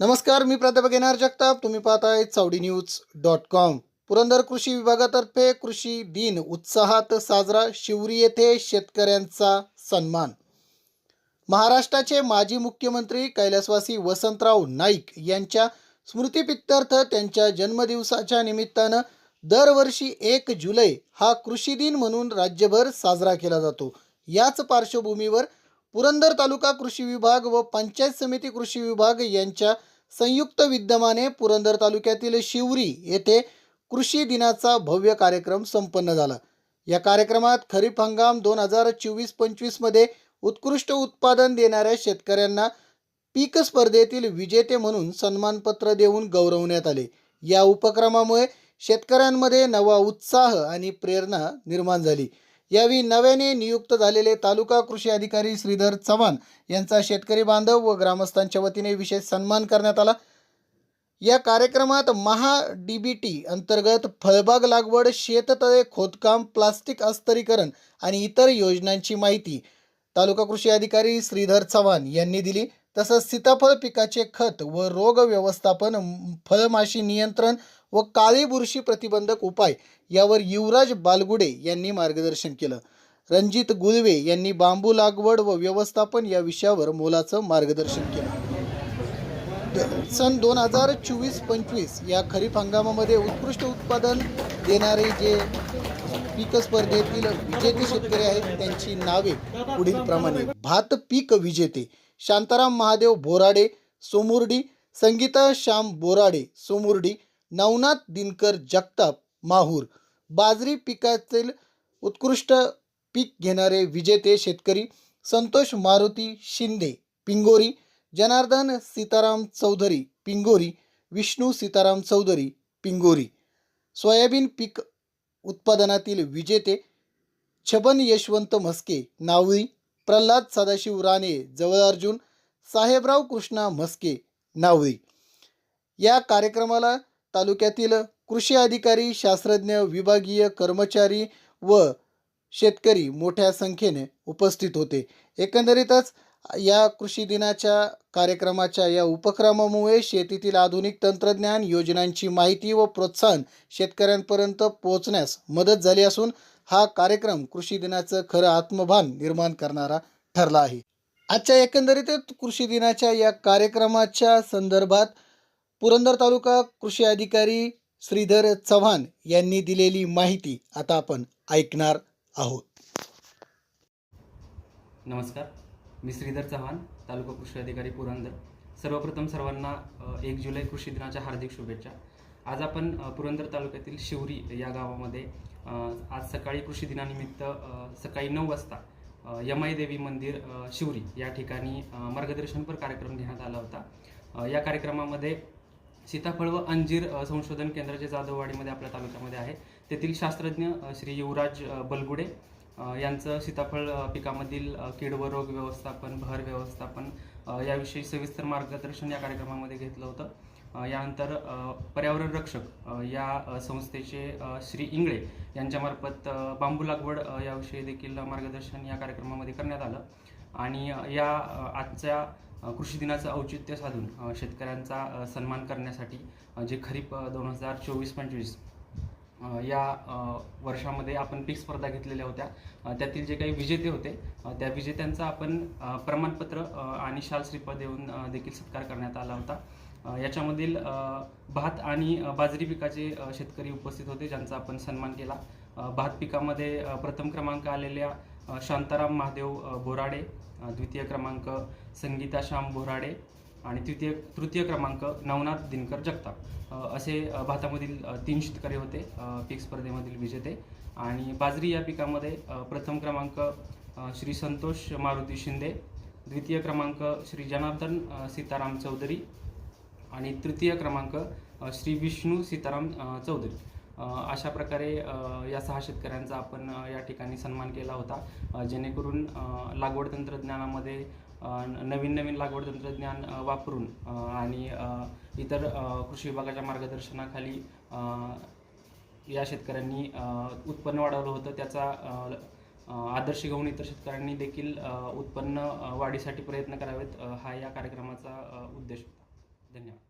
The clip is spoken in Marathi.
नमस्कार मी प्राध्यापक एन आर जगताप. तुम्ही पाहताय Chavadi news dot com. Purandar कृषी विभागातर्फे कृषी दिन उत्साहात साजरा शिवरी येथे शेतकऱ्यांचा सन्मान. महाराष्ट्राचे माजी मुख्यमंत्री कैलासवासी वसंतराव नाईक यांच्या स्मृतिपित्यर्थ त्यांच्या जन्मदिवसाच्या निमित्तानं दरवर्षी एक जुलै हा कृषी दिन म्हणून राज्यभर साजरा केला जातो. याच पार्श्वभूमीवर पुरंदर तालुका कृषी विभाग व पंचायत समिती कृषी विभाग यांच्या संयुक्त विद्यमाने पुरंदर तालुक्यातील शिवरी येथे कृषी दिनाचा भव्य कार्यक्रम संपन्न झाला. या कार्यक्रमात खरीप हंगाम दोन हजार चोवीस पंचवीसमध्ये उत्कृष्ट उत्पादन देणाऱ्या शेतकऱ्यांना पीक स्पर्धेतील विजेते म्हणून सन्मानपत्र देऊन गौरवण्यात आले. या उपक्रमामुळे शेतकऱ्यांमध्ये नवा उत्साह आणि प्रेरणा निर्माण झाली. यावेळी नव्याने नियुक्त झालेले तालुका कृषी अधिकारी श्रीधर चव्हाण यांचा शेतकरी बांधव व ग्रामस्थांच्या वतीने विशेष सन्मान करण्यात आला. या कार्यक्रमात महा डी बी टी अंतर्गत फळबाग लागवड शेततळे खोदकाम प्लास्टिक अस्तरीकरण आणि इतर योजनांची माहिती तालुका कृषी अधिकारी श्रीधर चव्हाण यांनी दिली. तसंच सीताफळ पिकाचे खत व रोग व्यवस्थापन फळमाशी नियंत्रण व काळी बुरशी प्रतिबंधक उपाय यावर युवराज बालगुडे यांनी मार्गदर्शन केलं. रणजित गुलवे यांनी बांबू लागवड व व्यवस्थापन या विषयावर मोलाचं मार्गदर्शन केलं. सन दोन हजार चोवीस पंचवीस या खरीप हंगामामध्ये उत्कृष्ट उत्पादन देणारे जे पीक स्पर्धेतील विजेते शेतकरी आहेत त्यांची नावे पुढील प्रमाणे भात पीक विजेते. शांताराम महादेव बोराडे सोमुर्डी संगीता श्याम बोराडे सोमुर्डी नवनाथ दिनकर जगताप माहूर. बाजरी पिकातील उत्कृष्ट पीक घेणारे विजेते शेतकरी संतोष मारुती शिंदे पिंगोरी जनार्दन सीताराम चौधरी पिंगोरी विष्णू सीताराम चौधरी पिंगोरी. सोयाबीन पीक उत्पादनातील विजेते छबन यशवंत म्हस्के नावळी प्रल्हाद सदाशिव राणे जवळ अर्जुन साहेबराव कृष्णा म्हस्के नावळी या कार्यक्रमाला तालुक्यातील कृषी अधिकारी शास्त्रज्ञ विभागीय कर्मचारी व शेतकरी मोठ्या संख्येने उपस्थित होते. एकंदरीतच या कृषी दिनाच्या कार्यक्रमाच्या या उपक्रमामुळे शेतीतील आधुनिक तंत्रज्ञान योजनांची माहिती व प्रोत्साहन शेतकऱ्यांपर्यंत पोहोचण्यास मदत झाली असून हा कार्यक्रम कृषी दिनाचं खरं आत्मभान निर्माण करणारा ठरला आहे. आजच्या एकंदरीत कृषी दिनाच्या या कार्यक्रमाच्या संदर्भात पुरंदर तालुका कृषी अधिकारी श्रीधर चव्हाण यांनी दिलेली माहिती आता आपण ऐकणार आहोत. नमस्कार. मी श्रीधर चव्हाण तालुका कृषी अधिकारी पुरंदर. सर्वप्रथम सर्वांना एक जुलै कृषी दिनाच्या हार्दिक शुभेच्छा. आज आपण पुरंदर तालुक्यातील शिवरी या गावामध्ये आज सकाळी कृषी दिनानिमित्त सकाळी नऊ वाजता यमाई देवी मंदिर शिवरी या ठिकाणी मार्गदर्शनपर कार्यक्रम घेण्यात आला होता. या कार्यक्रमामध्ये सीताफळ व अंजीर संशोधन केंद्र जे जाधववाडीमध्ये आपल्या तालुक्यामध्ये आहे. तेथील शास्त्रज्ञ श्री युवराज बलगुडे यांचं सीताफळ पिकामधील कीड व रोग व्यवस्थापन भर व्यवस्थापन याविषयी सविस्तर मार्गदर्शन या कार्यक्रमामध्ये घेतलं होतं. यानंतर पर्यावरण रक्षक या संस्थेचे श्री इंगळे यांच्यामार्फत बांबू लागवड याविषयी देखील मार्गदर्शन या कार्यक्रमामध्ये करण्यात आलं. आणि या आजच्या कृषी दिनाचं औचित्य साधून शेतकऱ्यांचा सन्मान करण्यासाठी जे खरीप दोन हजार चोवीस पंचवीस या वर्षामध्ये आपण पीक स्पर्धा घेतलेल्या होत्या. त्यातील जे काही विजेते होते त्या विजेत्यांचा आपण प्रमाणपत्र आणि शाल श्रीफळ देऊन देखील सत्कार करण्यात आला होता. याच्यामधील भात आणि बाजरी पिकाचे शेतकरी उपस्थित होते ज्यांचा आपण सन्मान केला. भात पिकामध्ये प्रथम क्रमांक आलेल्या शांताराम महादेव बोराडे द्वितीय क्रमांक संगीता श्याम बोराडे आणि तृतीय तृतीय क्रमांक नवनाथ दिनकर जगताप. असे भातामधील तीन शेतकरी होते पीक स्पर्धेमधील विजेते. आणि बाजरी या पिकामध्ये प्रथम क्रमांक श्री संतोष मारुती शिंदे द्वितीय क्रमांक श्री जनार्दन सीताराम चौधरी आणि तृतीय क्रमांक श्री विष्णू सीताराम चौधरी. अशा प्रकारे या सहा शेतकऱ्यांचा आपण या ठिकाणी सन्मान केला होता. जेणेकरून लागवड तंत्रज्ञानामध्ये नवीन नवीन लागवड तंत्रज्ञान वापरून आणि इतर कृषी विभागाच्या मार्गदर्शनाखाली या शेतकऱ्यांनी उत्पन्न वाढवलं होतं. त्याचा आदर्श घेऊन इतर शेतकऱ्यांनी देखील उत्पन्न वाढीसाठी प्रयत्न करावेत. हा या कार्यक्रमाचा उद्देश होता. धन्यवाद.